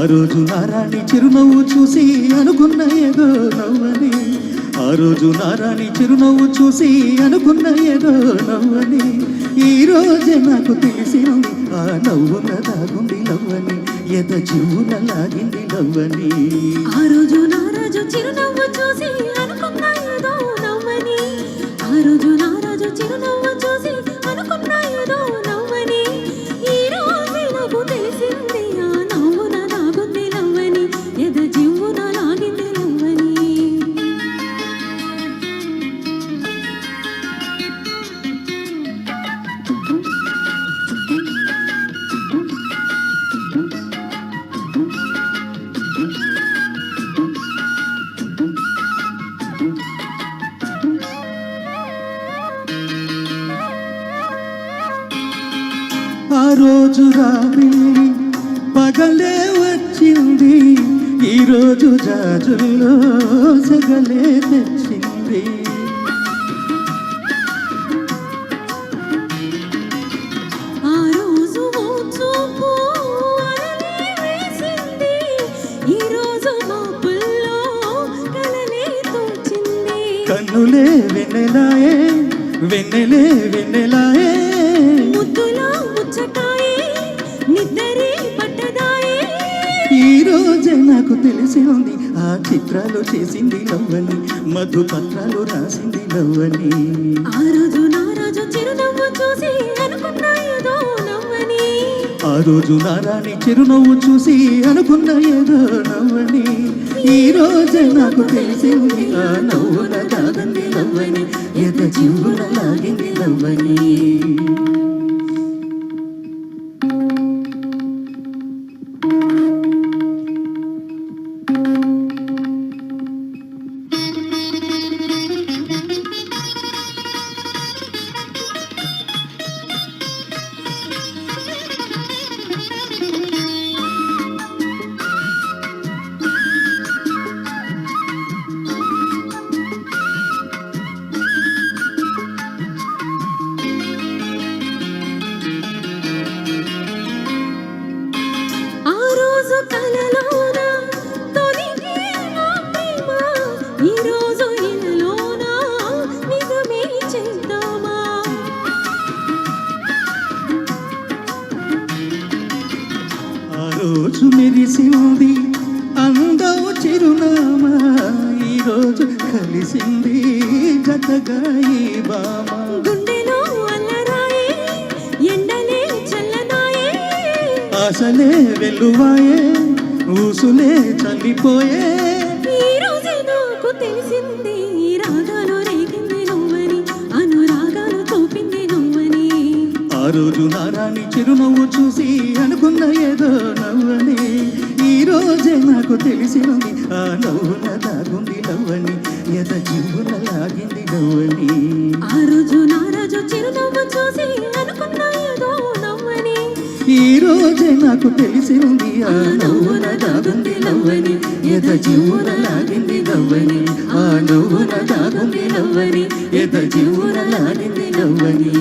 ఆ రోజు నారాణి చిరునవ్వు చూసి అనుకున్న ఏదో నవ్వని. ఆ రోజు నారాణి చిరునవ్వు చూసి అనుకున్న ఏదో నవ్వని. ఈ రోజే నాకు తెలిసిన ఆ నవ్వున దాగుంది నవ్వని. ఎద చెవున లాగింది నవ్వని. ఆ రోజు నారాజు చిరునవ్వు చూసి అనుకున్న ఏదో నవ్వని. ఆ రోజు నా రాజు చిరునవ్వు ఆ రోజు రాబిల్లి పగలే వచ్చింది. ఈ రోజు జాజుల్లో సగలే తెచ్చింది. కన్నులే వెన్నెలాయే వెన్నెలే వెన్నెలాయే ఉంది ఆ చిత్రాలు చేసింది నవ్వని మధు పత్రాలు రాసింది నవ్వని. ఆ రోజు నా రాజు చిరునవ్వు చూసి అనుకున్న ఏదో నవ్వని. ఆ రోజు నారాణి చిరునవ్వు చూసి అనుకున్న ఏదో నవ్వని. ఈ రోజే నాకు తెలిసింది ఆ నవ్వున దాగంది నవ్వని ఎద జీవున లాగింది నవ్వని. ఈ రోజు ఇలలోన నిజమే చేద్దామా ఆ రోజు మెరిసింది అందం చిరునామా. ఈ రోజు కలిసింది జతగా ఈ బామ. గుండెలో అల్లరాయే ఎండలే చల్లనాయే. ఆశలే వెల్లువాయే ఊసులే చల్లిపోయే. తెలిసింది రాగాలు రేగింది నువ్వని అనురాగాలు చూపింది నువ్వని. ఆ రోజు నారాణి చిరునవ్వు చూసి అనుకున్న ఏదో నవ్వని. ఈ రోజే నాకు తెలిసినది ఆ నవ్వున దాగుంది నవ్వని ఎద జీవున లాగింది నవ్వని. ఆ రోజు నా రాజు చిరునవ్వు చూసి అనుకున్న ఏదో ఈ రోజే నాకు తెలిసింది ఆ నవ్వున దాగుంది నవ్వని ఎద జీవున లాగింది నవ్వని ఆ నవ్వున దాగుంది నవ్వని ఎద జీవున లాగింది నవ్వని.